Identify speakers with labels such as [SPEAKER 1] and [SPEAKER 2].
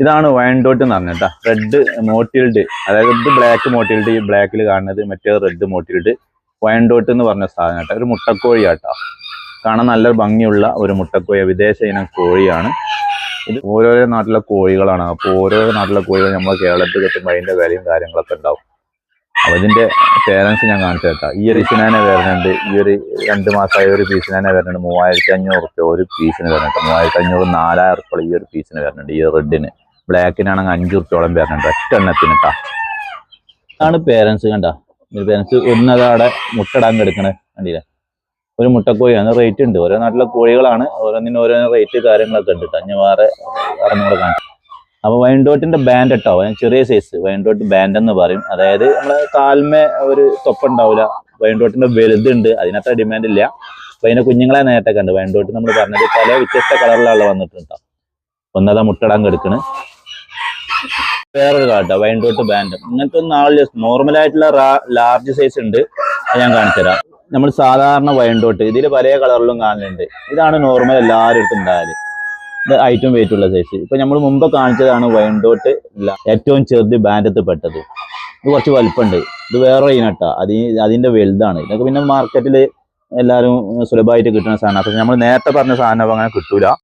[SPEAKER 1] ഇതാണ് വയൻഡോട്ട് എന്ന് പറഞ്ഞത് റെഡ് മോട്ടിൽഡ് അതായത് ബ്ലാക്ക് മോട്ടിൽഡ് ഈ ബ്ലാക്കിൽ കാണുന്നത് മറ്റേ റെഡ് മോട്ടിൽഡ് വയൻഡോട്ട് എന്ന് പറഞ്ഞ സാധനം കേട്ടോ ഒരു മുട്ടക്കോഴി കേട്ടോ കാണാൻ നല്ല ഭംഗിയുള്ള ഒരു മുട്ടക്കോഴി വിദേശ ഇനം കോഴിയാണ്. ഇത് ഓരോരോ നാട്ടിലെ കോഴികളാണ്. അപ്പോൾ ഓരോരോ നാട്ടിലെ കോഴികൾ നമ്മൾ കേരളത്തിൽ കിട്ടുമ്പോൾ അതിന്റെ വിലയും കാര്യങ്ങളൊക്കെ ഉണ്ടാവും. അപ്പോൾ ഇതിന്റെ പേരൻസ് ഞാൻ കാണിച്ചു തരാം ഈ ഒരു ഇഷിനാനെ വരുന്നുണ്ട്. ഈ ഒരു രണ്ട് മാസമായ ഒരു പീസിനാനെ വരുന്നുണ്ട്. മൂവായിരത്തി അഞ്ഞൂറ് ഒരു പീസിന് വരുന്നുണ്ട് മൂവായിരത്തി അഞ്ഞൂറ് നാലായിരം റുപ്യ ഈ ഒരു പീസിന് വരുന്നുണ്ട് ഈ റെഡിന് ബ്ലാക്കിനാണെങ്കിൽ അഞ്ചു റുപ്യോളം വരുന്നുണ്ട് ഒറ്റ എണ്ണത്തിന് കേട്ടോ ഇതാണ് പേരൻസ് കണ്ട. പേരൻസ് ഒന്നതവിടെ മുട്ടടാൻ കിടക്കണേ കണ്ടില്ലേ? ഒരു മുട്ടക്കോഴിയാണ് റേറ്റ് ഉണ്ട്. ഓരോ നാട്ടിലെ കോഴികളാണ് ഓരോന്നിനും ഓരോ റേറ്റ് കാര്യങ്ങളൊക്കെ ഉണ്ട് കേട്ടോ ഞാൻ വേറെ വേറെ കാണാം. അപ്പോൾ അപ്പൊ വൈൻഡോട്ടിന്റെ ബാൻഡ് കേട്ടോ ചെറിയ സൈസ് വൈൻഡോട്ട് ബാൻഡ് എന്ന് പറയും. അതായത് നമ്മളെ കാൽമേ ഒരു തൊപ്പുണ്ടാവില്ല വൈൻഡോട്ടിന്റെ വലുതുണ്ട് അതിനത്ര ഡിമാൻഡ് ഇല്ല. അപ്പൊ അതിന്റെ കുഞ്ഞുങ്ങളെ നേരത്തെ കണ്ട്. വൈൻഡോട്ട് നമ്മൾ പറഞ്ഞത് പല വ്യത്യസ്ത കളറിലുള്ള വന്നിട്ടുണ്ട് ഒന്നതാ മുട്ടടാൻ കെടുക്കണ്. വേറൊരു കാട്ടോ വൈൻഡോട്ട് ബാൻഡ് ഇങ്ങനത്തെ ആളില്ല നോർമൽ ആയിട്ടുള്ള ലാർജ് സൈസ് ഉണ്ട്. ഞാൻ കാണിച്ചുതരാം നമ്മൾ സാധാരണ വൈൻഡോട്ട് ഇതിൽ പല കളറിലും കാണുന്നുണ്ട് ഇതാണ് നോർമൽ എല്ലാവരും അടുത്തും ഉണ്ടായത്. ഇത് ഐറ്റം വെയിറ്റ് ഉള്ള സൈസ് ഇപ്പൊ നമ്മൾ മുമ്പ് കാണിച്ചതാണ് വൈൻഡോട്ട് ഏറ്റവും ചെറുത് ബാൻഡത്ത് പെട്ടത്. ഇത് കുറച്ച് വലുപ്പമുണ്ട്. ഇത് വേറെ ഇനട്ടാ അത് അതിന്റെ വലുതാണ്. ഇതൊക്കെ പിന്നെ മാർക്കറ്റിൽ എല്ലാവരും സുലഭമായിട്ട് കിട്ടുന്ന സാധനം അപ്പൊ നമ്മൾ നേരത്തെ പറഞ്ഞ സാധനം അങ്ങനെ കിട്ടൂല.